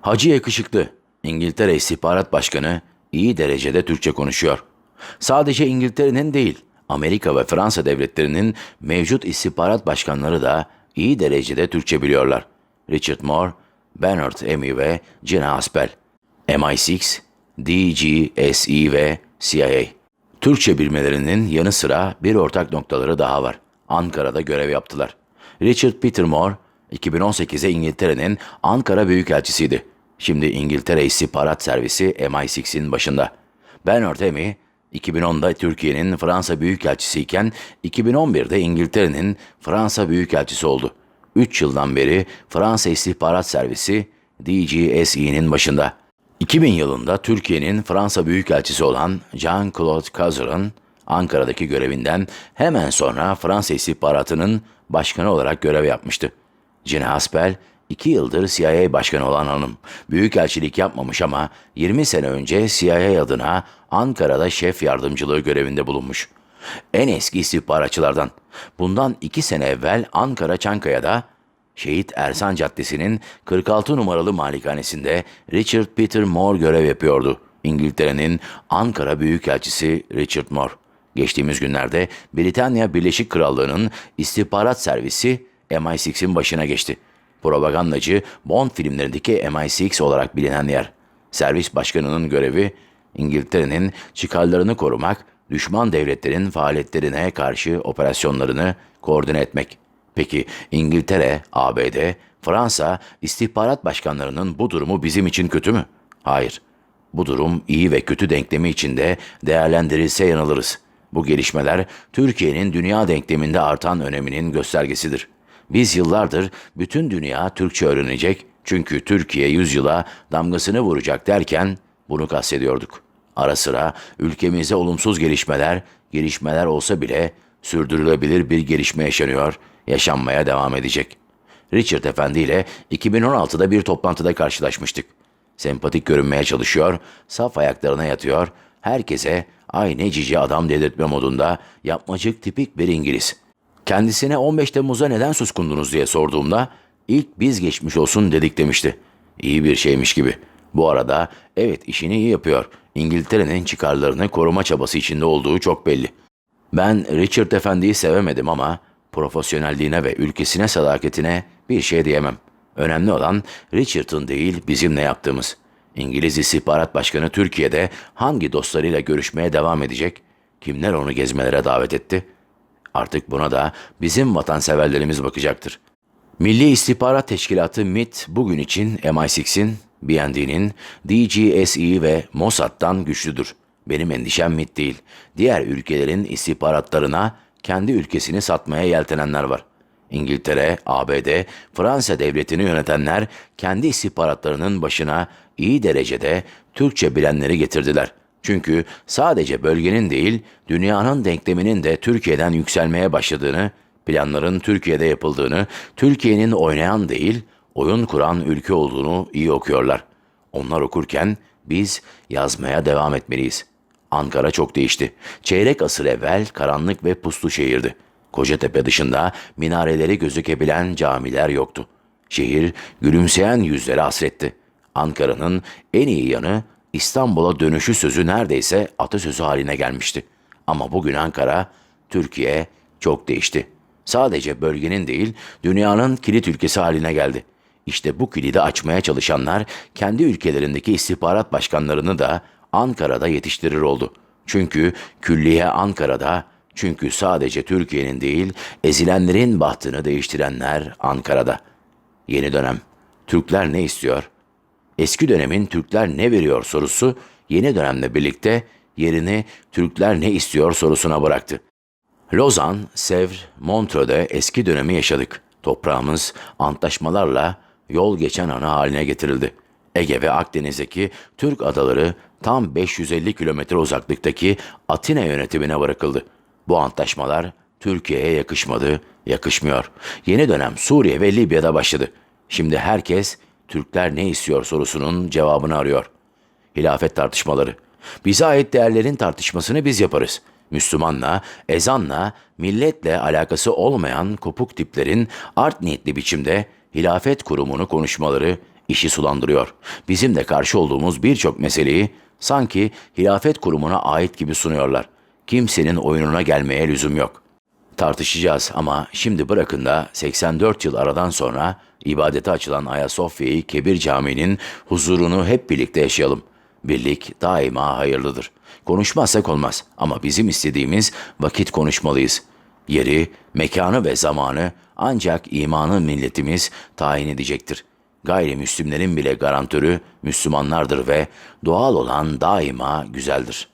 Hacı yakışıklı. İngiltere İstihbarat Başkanı iyi derecede Türkçe konuşuyor. Sadece İngiltere'nin değil, Amerika ve Fransa devletlerinin mevcut istihbarat başkanları da iyi derecede Türkçe biliyorlar. Richard Moore, Bernard Emmy ve Gina Haspel. MI6, DGSE ve CIA. Türkçe bilmelerinin yanı sıra bir ortak noktaları daha var. Ankara'da görev yaptılar. Richard Peter Moore, 2018'e İngiltere'nin Ankara Büyükelçisiydi. Şimdi İngiltere İstihbarat Servisi MI6'in başında. Bernard Emmy, 2010'da Türkiye'nin Fransa Büyükelçisiyken 2011'de İngiltere'nin Fransa Büyükelçisi oldu. 3 yıldan beri Fransa İstihbarat Servisi DGSE'nin başında. 2000 yılında Türkiye'nin Fransa Büyükelçisi olan Jean-Claude Cazer'ın Ankara'daki görevinden hemen sonra Fransa İstihbaratı'nın başkanı olarak görev yapmıştı. Gina Haspel, 2 yıldır CIA başkanı olan hanım. Büyükelçilik yapmamış ama 20 sene önce CIA adına Ankara'da şef yardımcılığı görevinde bulunmuş. En eski istihbaratçılardan. Bundan 2 sene evvel Ankara Çankaya'da Şehit Ersan Caddesi'nin 46 numaralı malikanesinde Richard Peter Moore görev yapıyordu. İngiltere'nin Ankara Büyükelçisi Richard Moore. Geçtiğimiz günlerde Britanya Birleşik Krallığı'nın istihbarat servisi MI6'in başına geçti. Propagandacı Bond filmlerindeki MI6 olarak bilinen yer. Servis başkanının görevi İngiltere'nin çıkarlarını korumak, düşman devletlerin faaliyetlerine karşı operasyonlarını koordine etmek. Peki İngiltere, ABD, Fransa istihbarat başkanlarının bu durumu bizim için kötü mü? Hayır. Bu durum iyi ve kötü denklemi içinde değerlendirilse yanılırız. Bu gelişmeler Türkiye'nin dünya denkleminde artan öneminin göstergesidir. Biz yıllardır bütün dünya Türkçe öğrenecek çünkü Türkiye yüzyıla damgasını vuracak derken bunu kastediyorduk. Ara sıra ülkemizde olumsuz gelişmeler, gelişmeler olsa bile sürdürülebilir bir gelişme yaşanıyor, yaşanmaya devam edecek. Richard Efendi ile 2016'da bir toplantıda karşılaşmıştık. Sempatik görünmeye çalışıyor, saf ayaklarına yatıyor, herkese ay ne cici adam dedirtme modunda yapmacık tipik bir İngiliz. Kendisine 15 Temmuz'a neden suskundunuz diye sorduğumda ilk biz geçmiş olsun dedik demişti. İyi bir şeymiş gibi. Bu arada evet işini iyi yapıyor. İngiltere'nin çıkarlarını koruma çabası içinde olduğu çok belli. Ben Richard Efendi'yi sevemedim ama profesyonelliğine ve ülkesine sadakatine bir şey diyemem. Önemli olan Richard'ın değil bizim ne yaptığımız. İngiliz İstihbarat Başkanı Türkiye'de hangi dostlarıyla görüşmeye devam edecek? Kimler onu gezmelere davet etti? Artık buna da bizim vatanseverlerimiz bakacaktır. Milli İstihbarat Teşkilatı MIT bugün için MI6'in, BND'nin, DGSE ve Mossad'dan güçlüdür. Benim endişem MIT değil. Diğer ülkelerin istihbaratlarına kendi ülkesini satmaya yeltenenler var. İngiltere, ABD, Fransa devletini yönetenler kendi istihbaratlarının başına iyi derecede Türkçe bilenleri getirdiler. Çünkü sadece bölgenin değil, dünyanın denkleminin de Türkiye'den yükselmeye başladığını, planların Türkiye'de yapıldığını, Türkiye'nin oynayan değil, oyun kuran ülke olduğunu iyi okuyorlar. Onlar okurken biz yazmaya devam etmeliyiz. Ankara çok değişti. Çeyrek asır evvel karanlık ve puslu şehirdi. Kocatepe dışında minareleri gözükebilen camiler yoktu. Şehir gülümseyen yüzlere hasretti. Ankara'nın en iyi yanı İstanbul'a dönüşü sözü neredeyse atasözü haline gelmişti. Ama bugün Ankara, Türkiye çok değişti. Sadece bölgenin değil, dünyanın kilit ülkesi haline geldi. İşte bu kilidi açmaya çalışanlar kendi ülkelerindeki istihbarat başkanlarını da Ankara'da yetiştirir oldu. Çünkü külliye Ankara'da, çünkü sadece Türkiye'nin değil, ezilenlerin bahtını değiştirenler Ankara'da. Yeni dönem. Türkler ne istiyor? Eski dönemin Türkler ne veriyor sorusu yeni dönemle birlikte yerini Türkler ne istiyor sorusuna bıraktı. Lozan, Sevr, Montreux'de eski dönemi yaşadık. Toprağımız antlaşmalarla yol geçen ana haline getirildi. Ege ve Akdeniz'deki Türk adaları tam 550 kilometre uzaklıktaki Atina yönetimine bırakıldı. Bu antlaşmalar Türkiye'ye yakışmadı, yakışmıyor. Yeni dönem Suriye ve Libya'da başladı. Şimdi herkes Türkler ne istiyor sorusunun cevabını arıyor. Hilafet tartışmaları. Bize ait değerlerin tartışmasını biz yaparız. Müslümanla, ezanla, milletle alakası olmayan kopuk tiplerin art niyetli biçimde hilafet kurumunu konuşmaları işi sulandırıyor. Bizim de karşı olduğumuz birçok meseleyi sanki hilafet kurumuna ait gibi sunuyorlar. Kimsenin oyununa gelmeye lüzum yok. Tartışacağız ama şimdi bırakın da 84 yıl aradan sonra ibadete açılan Ayasofya'yı Kebir Camii'nin huzurunu hep birlikte yaşayalım. Birlik daima hayırlıdır. Konuşmazsak olmaz ama bizim istediğimiz vakit konuşmalıyız. Yeri, mekanı ve zamanı ancak imanı milletimiz tayin edecektir. Gayrimüslimlerin bile garantörü Müslümanlardır ve doğal olan daima güzeldir.